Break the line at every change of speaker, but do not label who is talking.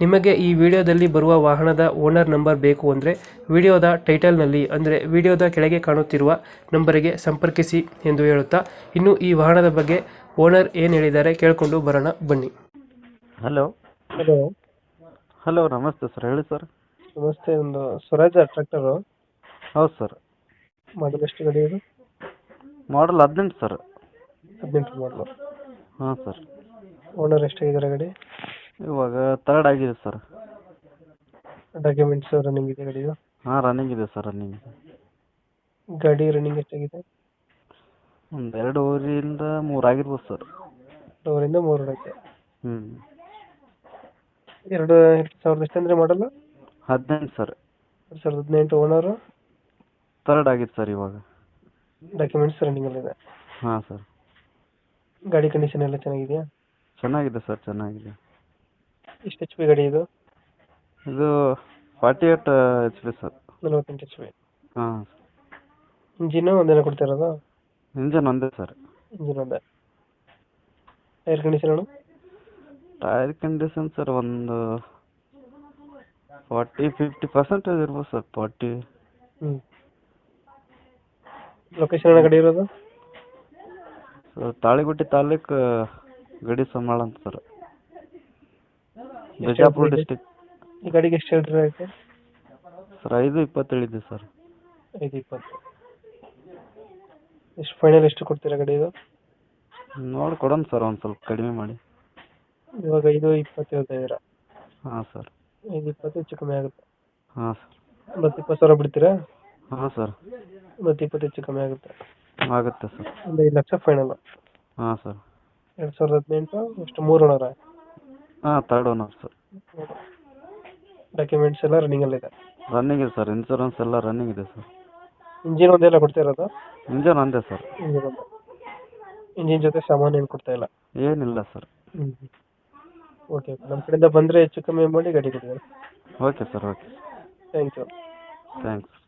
ನಿಮಗೆ ಈ ವಿಡಿಯೋದಲ್ಲಿ ಬರುವ ವಾಹನದ ಓನರ್ ನಂಬರ್ ಬೇಕು ಅಂದರೆ ವಿಡಿಯೋದ ಟೈಟಲ್ನಲ್ಲಿ ಅಂದರೆ ವಿಡಿಯೋದ ಕೆಳಗೆ ಕಾಣುತ್ತಿರುವ ನಂಬರಿಗೆ ಸಂಪರ್ಕಿಸಿ ಎಂದು ಹೇಳುತ್ತಾ ಇನ್ನು ಈ ವಾಹನದ ಬಗ್ಗೆ ಓನರ್ ಏನು ಹೇಳಿದ್ದಾರೆ ಕೇಳಿಕೊಂಡು ಬರೋಣ ಬನ್ನಿ.
ಹಲೋ.
ಹಲೋ.
ಹಲೋ ನಮಸ್ತೆ ಸರ್ ಹೇಳಿ ಸರ್.
ನಮಸ್ತೆ ಒಂದು ಸ್ವರಾಜ ಟ್ರ್ಯಾಕ್ಟರು.
ಹೌದು ಸರ್.
ಮಾಡಲ್ ಎಷ್ಟು ಗಾಡಿ ಇದು?
ಮಾಡಲ್ ಹದಿನೆಂಟು ಸರ್.
ಹದಿನೆಂಟು ಮಾಡಲು
ಹಾಂ ಸರ್.
ಓನರ್ ಎಷ್ಟಾಗಿದ್ದಾರೆ ಗಾಡಿ?
ಇವಾಗ ತರ್ಡ್ ಆಗಿದೆ ಸರ್
ಡಾಕ್ಯುಮೆಂಟ್ಸ್ ರನ್ನಿಂಗ್ ಇದೆ ಗಾಡಿದು?
ಹಾಂ ರನ್ನಿಂಗ್ ಇದೆ ಸರ್ ರನ್ನಿಂಗ್
ಗಾಡಿ ರನ್ನಿಂಗ್ ಎಷ್ಟಾಗಿದೆ?
ಒಂದು ಎರಡೂವರೆಯಿಂದ ಮೂರು ಆಗಿರ್ಬೋದು ಸರ್
ಎರಡೂವರೆಯಿಂದ ಮೂರು ಐತೆ
ಹ್ಞೂ
ಎರಡು ಎರಡು ಸಾವಿರದ ಎಷ್ಟು ಅಂದರೆ ಮಾಡಲ್ಲ
ಹದಿನೆಂಟು ಸರ್
ಎರಡು ಸಾವಿರದ ಹದಿನೆಂಟು ಓನರು
ತರ್ಡ್ ಆಗಿದೆ ಸರ್ ಇವಾಗ.
ಡಾಕ್ಯುಮೆಂಟ್ಸ್ ಇದೆ
ಹಾಂ ಸರ್
ಗಾಡಿ ಕಂಡೀಷನ್ ಎಲ್ಲ ಚೆನ್ನಾಗಿದೆಯಾ?
ಚೆನ್ನಾಗಿದೆ ಸರ್ ಚೆನ್ನಾಗಿದೆ.
ಎಷ್ಟು ಎಚ್ ಪಿ ಗಾಡಿ ಇದು?
ಇದು forty eight H P sir
ನಲವತ್ತೆಂಟು ಎಚ್ ಪಿ
ಹಾಂ.
ಇಂಜಿನು ಒಂದೇನ ಕೊಡ್ತಿರೋದು?
ಇಂಜನ್ ಒಂದೇ ಸರ್
ಇಂಜಿನ್ ಒಂದೇ. ಟೈರ್ ಕಂಡೀಷನ್ ಅಣ್ಣ
ಟೈರ್ ಕಂಡೀಷನ್ ಸರ್ ಒಂದು ಫಾರ್ಟಿ ಫಿಫ್ಟಿ ಪರ್ಸೆಂಟೇಜ್ ಇರ್ಬೋದು ಸರ್ ಫಾರ್ಟಿ
ಹ್ಞೂ ಲೊಕೇಶನ್ ಅಣ್ಣ ಗಾಡಿ ಇರೋದು?
ತಾಳಿಗುಟ್ಟಿ ತಾಲೂಕು ಗಡಿ ಸಮಾಳ ಅಂತ ಸರ್ ಬಿಜಾಪುರ
ಡಿಸ್ಟ್ರಿಕ್ಟ್
ಡಿಸ್ಟಿಕ್
ಈ ಗಾಡಿಗೆ ಎಷ್ಟು ಹೇಳ್ತೀರಾ ಆಯ್ತು
ಸರ್ ಐದು ಇಪ್ಪತ್ತು ಹೇಳಿದ್ದೆ ಸರ್.
ಐದು ಇಪ್ಪತ್ತು. ಎಷ್ಟು ಫೈನಲ್ ಎಷ್ಟು ಕೊಡ್ತೀರಾ ಗಾಡಿ ಇದು
ನೋಡಿ ಕೊಡೋಣ ಸರ್ ಒಂದು ಸ್ವಲ್ಪ ಕಡಿಮೆ ಮಾಡಿ.
ಇವಾಗ ಐದು ಇಪ್ಪತ್ತು ಹೇಳ್ತಾ ಇದ್ದೀರಾ?
ಹಾಂ ಸರ್.
ಐದು ಇಪ್ಪತ್ತು ಹೆಚ್ಚು ಕಮ್ಮಿ ಆಗುತ್ತೆ.
ಹಾಂ ಸರ್.
ಮತ್ತೆ ಇಪ್ಪತ್ತು ಸಾವಿರ ಬಿಡ್ತೀರಾ?
ಹಾಂ ಸರ್.
ಮತ್ತೆ ಇಪ್ಪತ್ತು ಹೆಚ್ಚು ಕಮ್ಮಿ ಆಗುತ್ತೆ.
ಆಗುತ್ತೆ ಸರ್.
ಒಂದು ಐದು ಲಕ್ಷ ಫೈನಲ್
ಹಾಂ ಸರ್.
ಎರಡು ಸಾವಿರದ ಹದಿನೆಂಟು ಎಷ್ಟು ಮೂರು ಓನರ
ಹಾಂ ತರ್ಡ್ ಓನರ್ ಸರ್
ಡಾಕ್ಯುಮೆಂಟ್ಸ್ ಎಲ್ಲ ರನ್ನಿಂಗಲ್ಲಿದೆ
ರನ್ನಿಂಗ್ ಇದೆ? ಸರ್ ಇನ್ಶೂರೆನ್ಸ್ ಎಲ್ಲ ರನ್ನಿಂಗ್ ಇದೆ ಸರ್
ಇಂಜಿನ್ ಒಂದೆಲ್ಲ ಕೊಡ್ತಾ ಇರೋದು?
ಇಂಜನ್ ಒಂದೇ ಸರ್
ಇಂಜಿನ್ ಒಂದು. ಇಂಜಿನ್ ಜೊತೆ ಸಾಮಾನು ಏನು ಕೊಡ್ತಾ ಇಲ್ಲ?
ಏನಿಲ್ಲ ಸರ್
ಹ್ಞೂ ಓಕೆ ಓಕೆ ನಮ್ಮ ಕಡೆಯಿಂದ ಬಂದರೆ ಹೆಚ್ಚು ಕಮ್ಮಿ ಮಾಡಿ ಗಾಡಿ ಕೊಡ್ತೀವಿ.
Okay sir okay
thank you
thanks